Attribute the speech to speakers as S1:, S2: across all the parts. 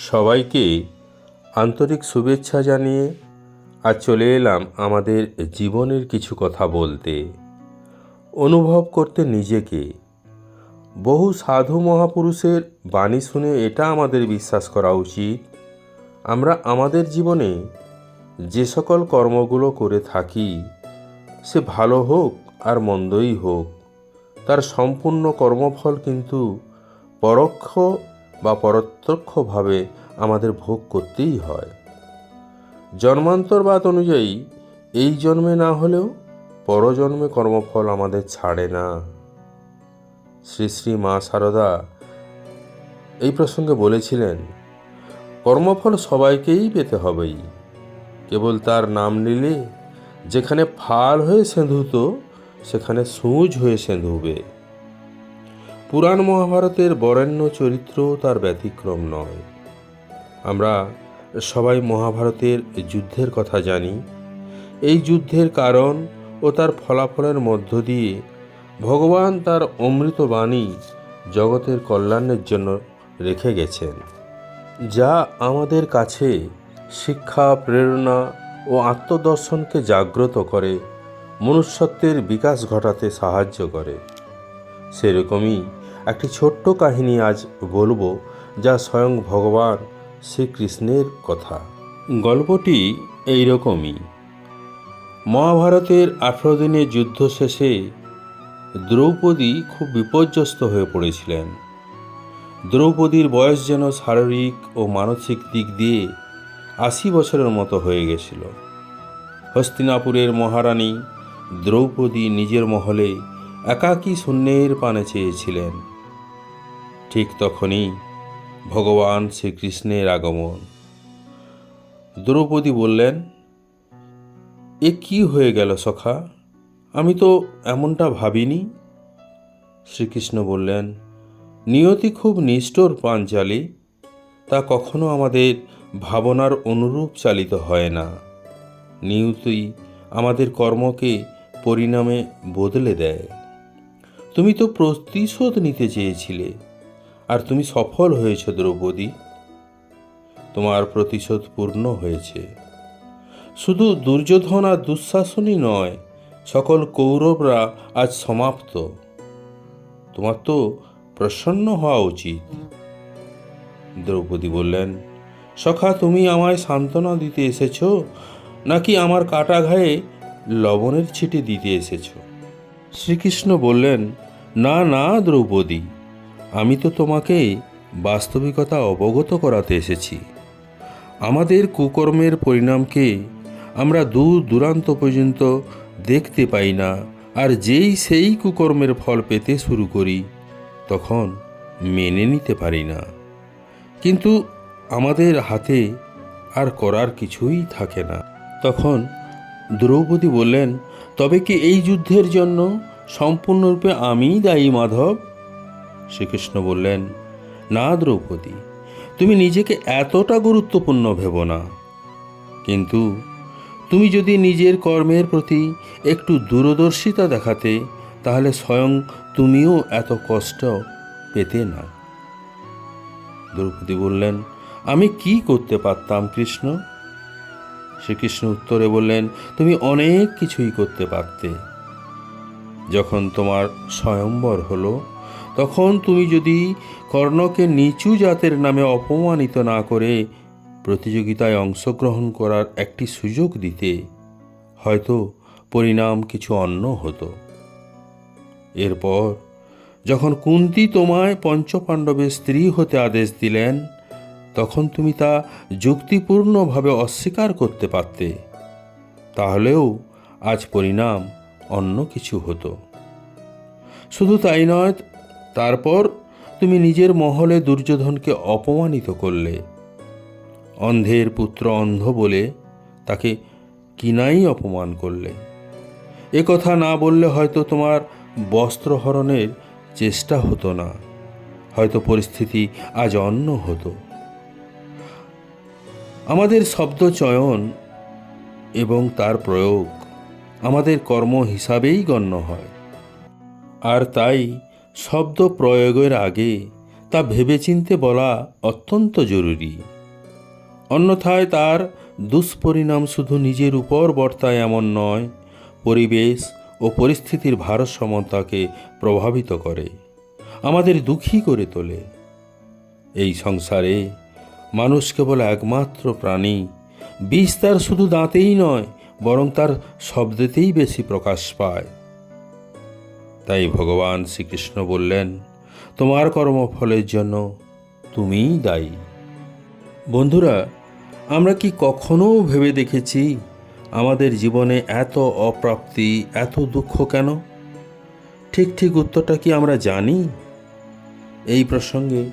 S1: সবাইকে আন্তরিক শুভেচ্ছা জানিয়ে আজ চলে এলাম আমাদের জীবনের কিছু কথা বলতে। অনুভব করতে নিজেকে। বহু সাধু মহাপুরুষের বাণী শুনে এটা আমাদের বিশ্বাস করা উচিত। আমরা আমাদের জীবনে যে সকল কর্মগুলো করে থাকি, সে ভালো হোক আর মন্দই হোক, তার সম্পূর্ণ কর্মফল কিন্তু পরোক্ষ বা পরোক্ষভাবে আমাদের ভোগ করতেই হয়। জন্মান্তরবাদ অনুযায়ী এই জন্মে না হলেও পরজন্মে কর্মফল আমাদের ছাড়ে না। শ্রী শ্রী মা সারদা এই প্রসঙ্গে বলেছিলেন, কর্মফল সবাইকেই পেতে হবেই। কেবল তার নাম নিলে যেখানে ফাল হয়ে সেঁধুত, সেখানে সূঁজ হয়ে সেঁধুবে। পুরাণ মহাভারতের বরেণ্য চরিত্র তার ব্যতিক্রম নয়। আমরা সবাই মহাভারতের যুদ্ধের কথা জানি। এই যুদ্ধের কারণ ও তার ফলাফলের মধ্য দিয়ে ভগবান তার অমৃত বাণী জগতের কল্যাণের জন্য রেখে গেছেন, যা আমাদের কাছে শিক্ষা, প্রেরণা ও আত্মদর্শনকে জাগ্রত করে, মনুষ্যত্বের বিকাশ ঘটাতে সাহায্য করে। সেরকমই একটি ছোট্ট কাহিনী আজ বলব যা স্বয়ং ভগবান শ্রীকৃষ্ণের কথা। গল্পটি এইরকমই। মহাভারতের আঠেরো দিনের যুদ্ধ শেষে দ্রৌপদী খুব বিপর্যস্ত হয়ে পড়েছিলেন। দ্রৌপদীর বয়স যেন শারীরিক ও মানসিক দিক দিয়ে আশি বছরের মতো হয়ে গেছিল। হস্তিনাপুরের মহারানী দ্রৌপদী নিজের মহলে একাকী শূন্যের পানে চেয়েছিলেন। ঠিক তখনই ভগবান শ্রীকৃষ্ণের আগমন। দ্রৌপদী বললেন, এ কি হয়ে গেল সখা? আমি তো এমনটা ভাবিনি। শ্রীকৃষ্ণ বললেন, নিয়তি খুব নিষ্ঠুর পাঞ্চালী, তা কখনো আমাদের ভাবনার অনুরূপ চালিত হয় না। নিয়তি আমাদের কর্মকে পরিণামে বদলে দেয়। তুমি তো প্রতিশোধ নিতে চেয়েছিলে। আর তুমি সফল হয়েছ দ্রৌপদী। তোমার প্রতিশোধ পূর্ণ হয়েছে। শুধু দুর্যোধন আর দুঃশাসনই নয়, সকল কৌরবরা আজ সমাপ্ত। তোমার তো প্রসন্ন হওয়া উচিত। দ্রৌপদী বললেন, সখা, তুমি আমায় সান্ত্বনা দিতে এসেছ, নাকি আমার কাটা ঘায়ে লবণের ছিটে দিতে এসেছ? শ্রীকৃষ্ণ বললেন, না না, দ্রৌপদী। আমি তো তোমাকে বাস্তবিকতা অবগত করাতে এসেছি। আমাদের কুকর্মের পরিণামকে আমরা দূর দূরান্ত পর্যন্ত দেখতে পাই না, আর যেই সেই কুকর্মের ফল পেতে শুরু করি, তখন মেনে নিতে পারি না। কিন্তু আমাদের হাতে আর করার কিছুই থাকে না। তখন দ্রৌপদী বললেন, তবে কি এই যুদ্ধের জন্য সম্পূর্ণরূপে আমিই দায়ী, মাধব? শ্রীকৃষ্ণ বললেন, না দ্রৌপদী, তুমি নিজেকে এতটা গুরুত্বপূর্ণ ভেব না। কিন্তু তুমি যদি নিজের কর্মের প্রতি একটু দূরদর্শিতা দেখাতে, তাহলে স্বয়ং তুমিও এত কষ্ট পেতে না। দ্রৌপদী বললেন, আমি কি করতে পারতাম, কৃষ্ণ? শ্রীকৃষ্ণ উত্তরে বললেন, তুমি অনেক কিছুই করতে পারতে। যখন তোমার স্বয়ম্বর হলো তখন তুমি যদি কর্ণকে নিচু জাতের নামে অপমানিত না করে প্রতিযোগিতায় অংশগ্রহণ করার একটি সুযোগ দিতে, হয়তো পরিণাম কিছু অন্য হতো। এরপর যখন কুন্তি তোমায় পঞ্চপাণ্ডবের স্ত্রী হতে আদেশ দিলেন, তখন তুমি তা যুক্তিপূর্ণভাবে অস্বীকার করতে পারতে। তাহলেও আজ পরিণাম অন্য কিছু হতো। শুধু তাই নয় তারপর তুমি নিজের মহলে দুর্যোধনকে অপমানিত করলে। অন্ধের পুত্র অন্ধ বলে তাকে কিনাই অপমান করলে। এ কথা না বললে হয়তো তোমার বস্ত্রহরণের চেষ্টা হতো না। হয়তো পরিস্থিতি আজ অন্য হতো। আমাদের শব্দ চয়ন এবং তার প্রয়োগ আমাদের কর্ম হিসাবেই গণ্য হয়। আর তাই শব্দ প্রয়োগের আগে তা ভেবেচিন্তে বলা অত্যন্ত জরুরি। অন্যথায় তার দুষ্পরিণাম শুধু নিজের উপর বর্তায় এমন নয়, পরিবেশ ও পরিস্থিতির ভারসাম্যতাকে প্রভাবিত করে, আমাদের দুঃখী করে তোলে। এই সংসারে মানুষ কেবল একমাত্র প্রাণী, বিষ তার শুধু দাঁতেই নয়, বরং তার শব্দেতেই বেশি প্রকাশ পায়। তাই ভগবান শ্রীকৃষ্ণ বললেন, তোমার কর্মফলের জন্য তুমিই দায়ী। বন্ধুরা, আমরা কি কখনো ভেবে দেখেছি আমাদের জীবনে এত অপ্রাপ্তি, এত দুঃখ কেন? ঠিক ঠিক উত্তরটা কি আমরা জানি? এই প্রসঙ্গে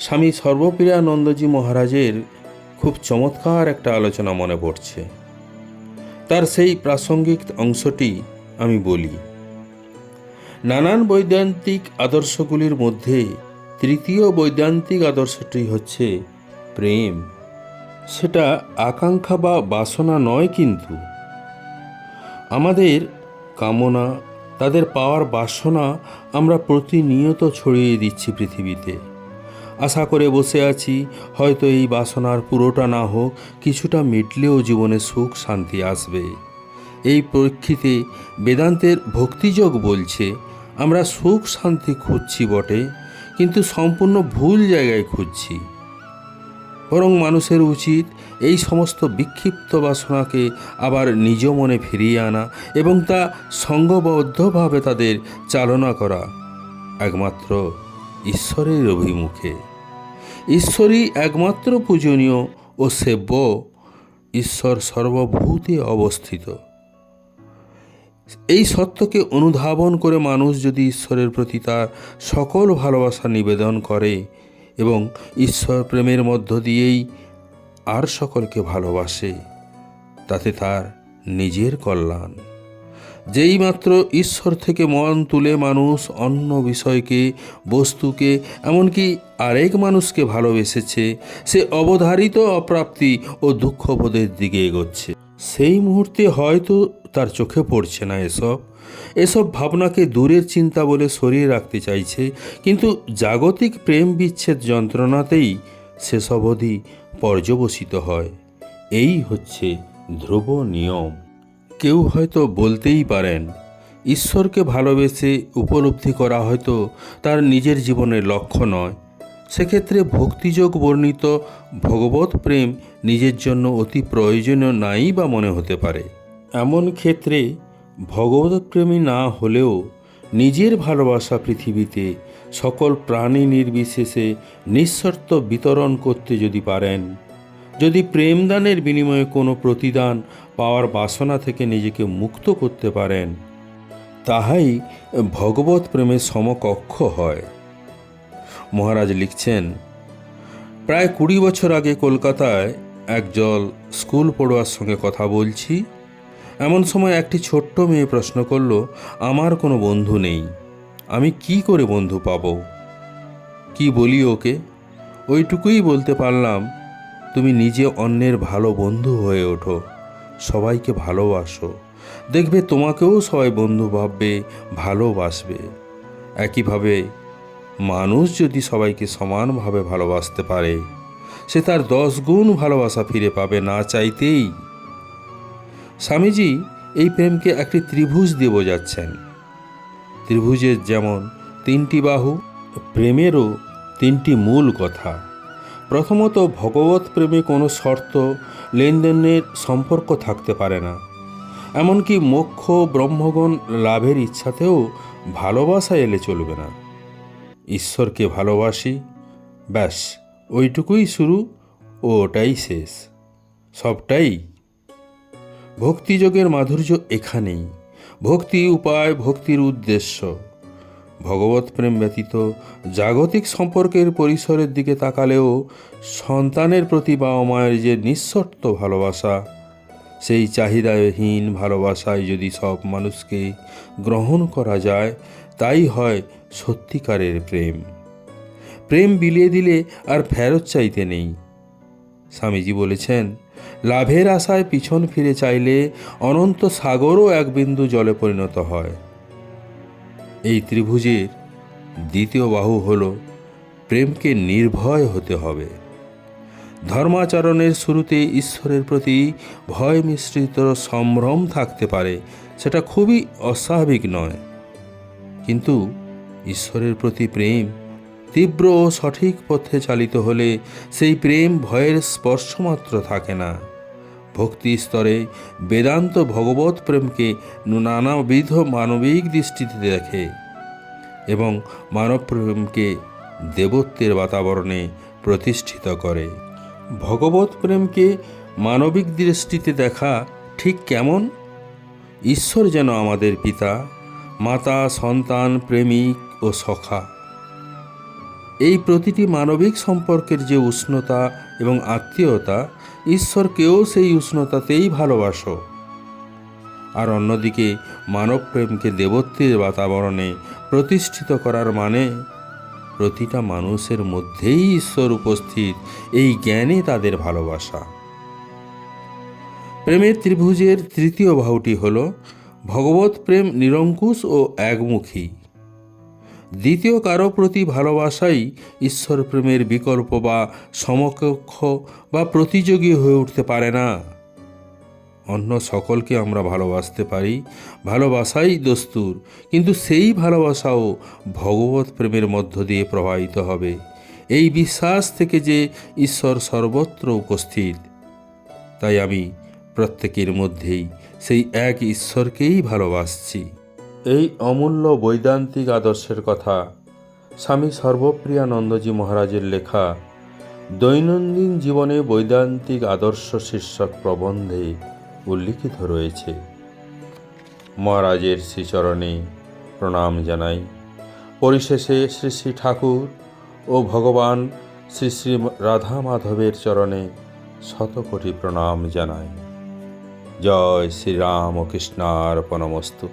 S1: স্বামী সর্বপ্রিয়ানন্দজি মহারাজের খুব চমৎকার একটা আলোচনা মনে পড়ছে। তার সেই প্রাসঙ্গিক অংশটি আমি বলি। নানান বৈদান্তিক আদর্শগুলির মধ্যে তৃতীয় বৈদান্তিক আদর্শটি হচ্ছে প্রেম। সেটা আকাঙ্ক্ষা বা বাসনা নয় কিন্তু। আমাদের কামনা, তাদের পাওয়ার বাসনা আমরা প্রতিনিয়ত ছড়িয়ে দিচ্ছি পৃথিবীতে। আশা করে বসে আছি, হয়তো এই বাসনার পুরোটা না হোক, কিছুটা মিটলেও জীবনে সুখ, শান্তি আসবে। এই পরীক্ষিতে বেদান্তের ভক্তিযোগ বলছে আমরা সুখ শান্তি খুঁজছি বটে, কিন্তু সম্পূর্ণ ভুল জায়গায় খুঁজছি। বরং মানুষের উচিত এই সমস্ত বিক্ষিপ্ত বাসনাকে আবার নিজ মনে ফিরিয়ে আনা এবং তা সঙ্গবদ্ধভাবে তাদের চালনা করা একমাত্র ঈশ্বরের অভিমুখে। ঈশ্বরই একমাত্র পূজনীয় ও সেব্য, ঈশ্বর সর্বভূতে অবস্থিত। এই সত্যকে অনুধাবন করে মানুষ যদি ঈশ্বরের প্রতি তার সকল ভালোবাসা নিবেদন করে এবং ঈশ্বর প্রেমের মধ্য দিয়েই আর সকলকে ভালোবাসে, তাতে তার নিজের কল্যাণ। যেই মাত্র ঈশ্বর থেকে মন তুলে মানুষ অন্য বিষয়কে, বস্তুকে, এমনকি আরেক মানুষকে ভালোবেসেছে, সে অবধারিত অপ্রাপ্তি ও দুঃখবোধের দিকে এগোচ্ছে। সেই মুহূর্তে হয়তো তার চোখে পড়ছে না এসব। এসব ভাবনাকে দূরের চিন্তা বলে সরিয়ে রাখতে চাইছে, কিন্তু জাগতিক প্রেম বিচ্ছেদ যন্ত্রণাতেই সেসব অবধি পর্যবসিত হয়। এই হচ্ছে ধ্রুব নিয়ম। কেউ হয়তো বলতেই পারেন, ঈশ্বরকে ভালোবেসে উপলব্ধি করা হয়তো তার নিজের জীবনের লক্ষ্য নয়। সেক্ষেত্রে ভক্তিযোগ বর্ণিত ভগবত প্রেম নিজের জন্য অতি প্রয়োজনীয় নাই বা মনে হতে পারে। এমন ক্ষেত্রে ভগবত প্রেমী না হলেও নিজের ভালোবাসা পৃথিবীতে সকল প্রাণী নির্বিশেষে নিঃশর্ত বিতরণ করতে যদি পারেন, যদি প্রেমদানের বিনিময়ে কোনো প্রতিদান পাওয়ার বাসনা থেকে নিজেকে মুক্ত করতে পারেন, তাহাই ভগবত প্রেমের সমকক্ষ হয়। মহারাজ লিখছেন, প্রায় কুড়ি বছর আগে কলকাতায় একজল স্কুল পড়ুয়ার সঙ্গে কথা বলছি। এমন সময় একটি ছোট্ট মেয়ে প্রশ্ন করল, আমার কোনো বন্ধু নেই, আমি কি করে বন্ধু পাব? কি বলি ওকে? ওইটুকুই বলতে পারলাম, তুমি নিজে অন্যের ভালো বন্ধু হয়ে ওঠো, সবাইকে ভালোবাসো। দেখবে তোমাকেও সবাই বন্ধু ভাববে, ভালোবাসবে। একইভাবে মানুষ যদি সবাইকে সমানভাবে ভালোবাসতে পারে, সে তার দশ গুণ ভালোবাসা ফিরে পাবে না চাইতেই। স্বামীজি এই প্রেমকে একটি ত্রিভুজ দিয়ে বোঝাচ্ছেন। ত্রিভুজের যেমন তিনটি বাহু, প্রেমেরও তিনটি মূল কথা। প্রথমত, ভগবত প্রেমে কোনো শর্ত লেনদেনের সম্পর্ক থাকতে পারে না। এমনকি মোক্ষ ব্রহ্মগণ লাভের ইচ্ছাতেও ভালোবাসা এলে চলবে না। ঈশ্বরকে ভালোবাসি, ব্যাস, ওইটুকুই শুরু ও ওটাই শেষ। সবটাই ভক্তিযোগের মাধুর্য এখানেই। ভক্তি উপায়, ভক্তির উদ্দেশ্য। ভগবত প্রেম ব্যতীত জাগতিক সম্পর্কের পরিসরের দিকে তাকালেও সন্তানের প্রতি বাবা মায়ের যে নিঃশর্ত ভালোবাসা, সেই চাহিদাহীন ভালোবাসায় যদি সব মানুষকে গ্রহণ করা যায়, তাই হয় সত্যিকারের প্রেম। প্রেম বিলিয়ে দিলে আর ফেরত চাইতে নেই। স্বামীজি বলেছেন লাভের আশায় পিছন ফিরে চাইলে অনন্ত সাগরও এক বিন্দু জলে পরিণত হয়। এই ত্রিভুজের দ্বিতীয় বাহু হল প্রেমকে নির্ভয় হতে হবে। ধর্মাচরণের শুরুতে ঈশ্বরের প্রতি ভয় মিশ্রিত সম্ভ্রম থাকতে পারে, সেটা খুবই অস্বাভাবিক নয়। কিন্তু ঈশ্বরের প্রতি প্রেম তীব্র ও সঠিক পথে চালিত হলে সেই প্রেম ভয়ের স্পর্শমাত্র থাকে না। ভক্তি স্তরে বেদান্ত ভগবত প্রেমকে নানাবিধ মানবিক দৃষ্টিতে দেখে এবং মানব প্রেমকে দেবত্বের বাতাবরণে প্রতিষ্ঠিত করে। ভগবত প্রেমকে মানবিক দৃষ্টিতে দেখা ঠিক কেমন? ঈশ্বর যেন আমাদের পিতা, মাতা, সন্তান, প্রেমিক ও সখা। এই প্রতিটি মানবিক সম্পর্কের যে উষ্ণতা এবং আত্মীয়তা, ঈশ্বরকেও সেই উষ্ণতাতেই ভালোবাসো। আর অন্যদিকে মানব প্রেমকে দেবত্বের বাতাবরণে প্রতিষ্ঠিত করার মানে প্রতিটা মানুষের মধ্যেই ঈশ্বর উপস্থিত, এই জ্ঞানে তাদের ভালোবাসা। প্রেমের ত্রিভুজের তৃতীয় বাহুটি হল ভগবত প্রেম নিরঙ্কুশ ও একমুখী। দ্বিতীয় কারও প্রতি ভালোবাসাই ঈশ্বর প্রেমের বিকল্প বা সমকক্ষ বা প্রতিযোগী হয়ে উঠতে পারে না। অন্য সকলকে আমরা ভালোবাসতে পারি, ভালোবাসাই দস্তুর, কিন্তু সেই ভালোবাসাও ভগবত প্রেমের মধ্য দিয়ে প্রবাহিত হবে। এই বিশ্বাস থেকে যে ঈশ্বর সর্বত্র উপস্থিত, তাই আমি প্রত্যেকের মধ্যেই সেই এক ঈশ্বরকেই ভালোবাসছি। এই অমূল্য বৈদান্তিক আদর্শের কথা স্বামী সর্বপ্রিয়ানন্দজি মহারাজের লেখা, দৈনন্দিন জীবনে বৈদান্তিক আদর্শ শীর্ষক প্রবন্ধে উল্লিখিত রয়েছে। মহারাজের শ্রীচরণে প্রণাম জানাই। পরিশেষে শ্রী শ্রী ঠাকুর ও ভগবান শ্রী শ্রী রাধা মাধবের চরণে শতকোটি প্রণাম জানাই। জয় শ্রীরাম কৃষ্ণার্পণমস্তু